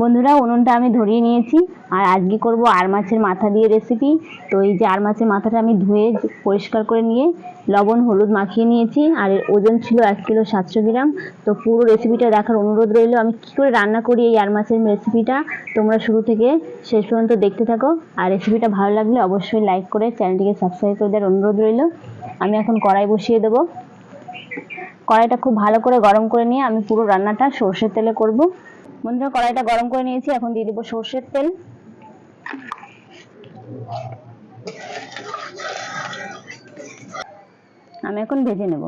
বন্ধুরা, উনুনটা আমি ধরিয়ে নিয়েছি। আর আজকে করব আর মাছের মাথা দিয়ে রেসিপি তো এই যে আর মাছের মাথাটা আমি ধুয়ে পরিষ্কার করে নিয়ে লবণ, হলুদ মাখিয়ে নিয়েছি। আর এর ওজন ছিল এক কিলো সাতশো গ্রাম। তো পুরো রেসিপিটা দেখার অনুরোধ রইল। আমি কী করে রান্না করি এই আর মাছের রেসিপিটা তোমরা শুরু থেকে শেষ পর্যন্ত দেখতে থাকো। আর রেসিপিটা ভালো লাগলে অবশ্যই লাইক করে চ্যানেলটিকে সাবস্ক্রাইব করে দেওয়ার অনুরোধ রইল। আমি এখন কড়াই বসিয়ে দেবো। কড়াইটা খুব ভালো করে গরম করে নিয়ে আমি পুরো রান্নাটা সর্ষের তেলে করব। বন্ধুরা কড়াইটা গরম করে নিয়েছি, এখন দিয়ে দেবো সর্ষের তেল। আমি এখন ভেজে নেব।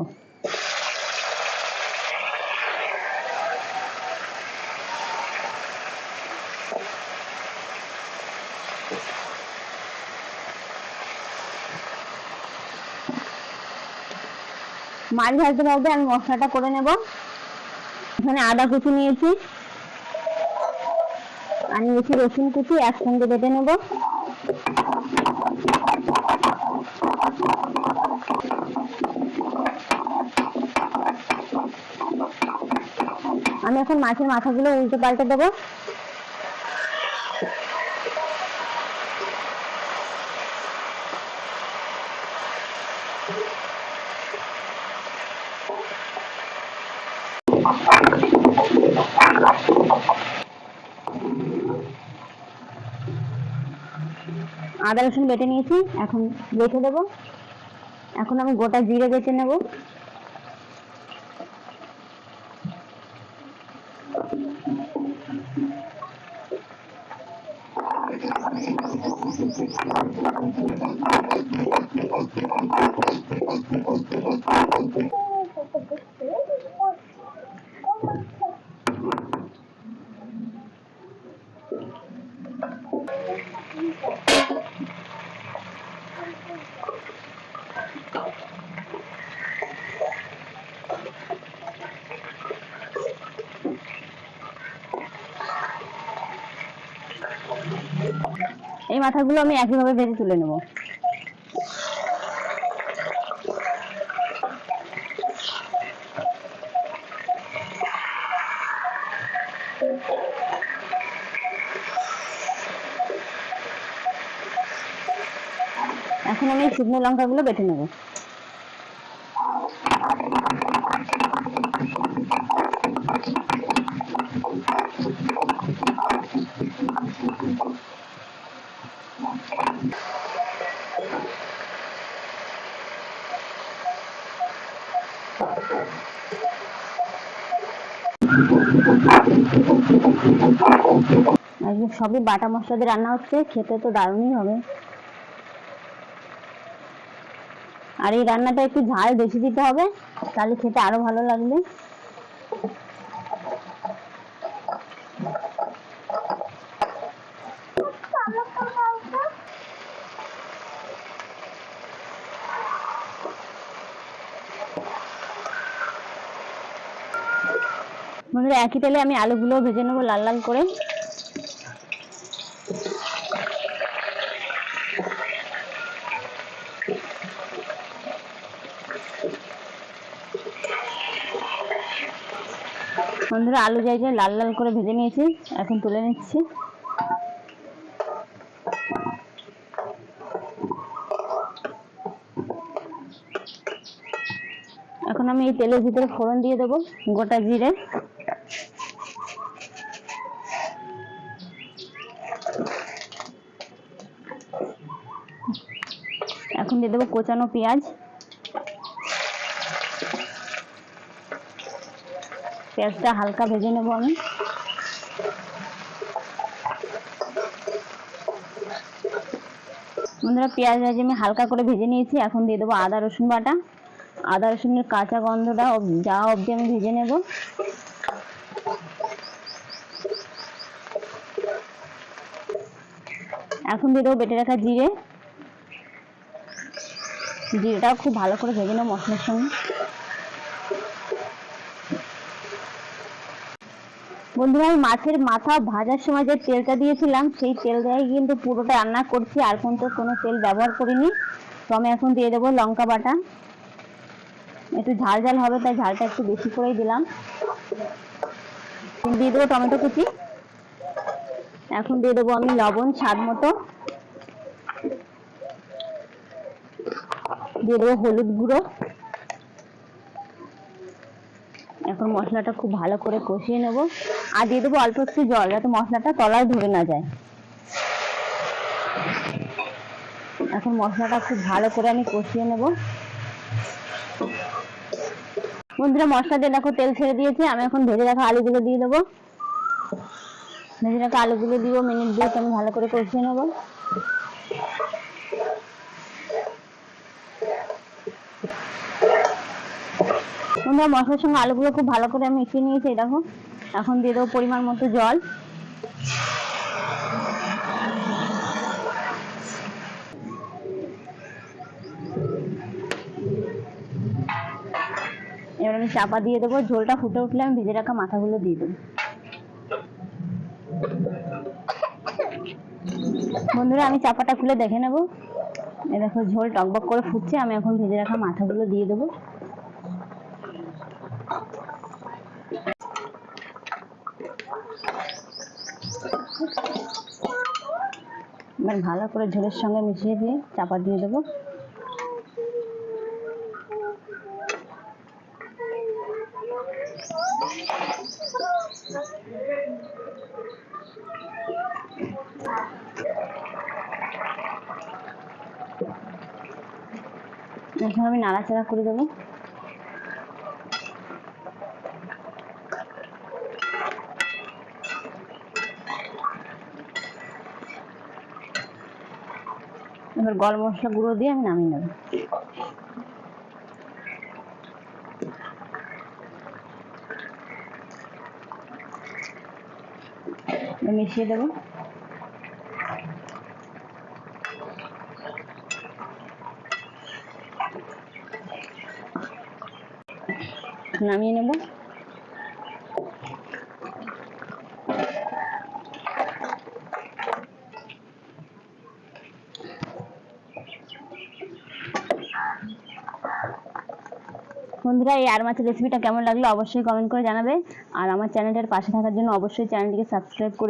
মাছ ভাজতে ভাজতে আমি মশলাটা করে নেব। এখানে আদা কুচি নিয়েছি। আর নিয়েছি রসুন কুচি একসঙ্গে বেটে নেব। আমি এখন মাছের মাথাগুলো উল্টে পাল্টে দেবো। আদা রসুন বেটে নিয়েছি এখন রেখে দেবো। এখন আমি গোটা জিরে বেটে নেব। এই মাথাগুলো আমি একইভাবে ভেজে তুলে নেব। এখন আমি শুকনো লঙ্কাগুলো বেটে নেব। আজকে সবই বাটা মশলা দিয়ে রান্না হচ্ছে, খেতে তো দারুণই হবে। আর এই রান্নাটা একটু ঝাল বেশি দিতে হবে, তাহলে খেতে আরও ভালো লাগবে। বন্ধুরা একই তেলে আমি আলুগুলো ভেজে নেব লাল লাল করে। বন্ধুরা, আলু যাই জায়গায় লাল লাল করে ভেজে নিয়েছি, এখন তুলে নিচ্ছি। এখন আমি এই তেলের ভিতরে ফোড়ন দিয়ে দেবো গোটা জিরে। এখন দিয়ে দেবো কোচানো পেঁয়াজ। পেঁয়াজটা হালকা ভেজে নেব আমি। বন্ধুরা, পেঁয়াজ আজ আমি হালকা করে ভেজে নিয়েছি, এখন দিয়ে দেবো আদা, রসুন বাটা। আদা, রসুনের কাঁচা গন্ধটা যাওয়া অবধি আমি ভেজে নেব। এখন দিয়ে দেবো বেটে রাখা জিরে। জিরেটাও খুব ভালো করে ভেজে নেব মশলার সঙ্গে। বন্ধুরা মাছের মাথা ভাজার সময় যে তেলটা দিয়েছিলাম, সেই তেল দিয়ে কিন্তু পুরোটা রান্না করছি, আর কিন্তু কোনো তেল ব্যবহার করিনি। তো আমি এখন দিয়ে দেবো লঙ্কা বাটা। একটু ঝাল ঝাল হবে, তাই ঝালটা একটু বেশি করেই দিলাম। দিয়ে দেবো টমেটো কুচি। এখন দিয়ে দেবো আমি লবণ স্বাদ মতো। দিয়ে দেবো হলুদ গুঁড়ো। এখন মশলাটা খুব ভালো করে কষিয়ে নেব। আর দিয়ে দেবো অল্প একটু জল, যাতে মশলাটা তলায় ধরে না যায়। এখন মশলাটা খুব ভালো করে আমি কষিয়ে নেব। বন্ধুরা, মশলা দিয়ে দেখো তেল ছেড়ে দিয়েছে। আমি এখন ভেজে রাখা আলুগুলো দিয়ে দেবো। ভেজে রাখা আলুগুলো দিব মিনিট দিয়ে আমি ভালো করে কষিয়ে নেব। তোমরা মশলার সঙ্গে আলুগুলো খুব ভালো করে আমি মিশিয়ে নিয়েছি দেখো। এখন দিয়ে দেবো পরিমাণ মতো জল। এবার আমি চাপা দিয়ে দেবো, ঝোলটা ফুটে উঠলে আমি ভেজে রাখা মাথাগুলো দিয়ে দেবো। বন্ধুরা, আমি চাপাটা খুলে দেখে নেব। এ দেখো, ঝোল টকবক করে ফুটছে, আমি এখন ভেজে রাখা মাথাগুলো দিয়ে দেবো। এবার ভালো করে ঝোলের সঙ্গে মিশিয়ে দিয়ে চাপা দিয়ে দেবো। এখন আমি নাড়াচাড়া করে দেবো। এবার গরম মশলা গুঁড়ো দিয়ে আমি নামিয়ে নেব। মিশিয়ে দেবো। নামিয়ে নেব। বন্ধুরা, এই আর মাছের রেসিপিটা কেমন লাগল অবশ্যই কমেন্ট করে জানাবে আর আমার চ্যানেলটার পাশে থাকার জন্য অবশ্যই চ্যানেলটিকে সাবস্ক্রাইব করে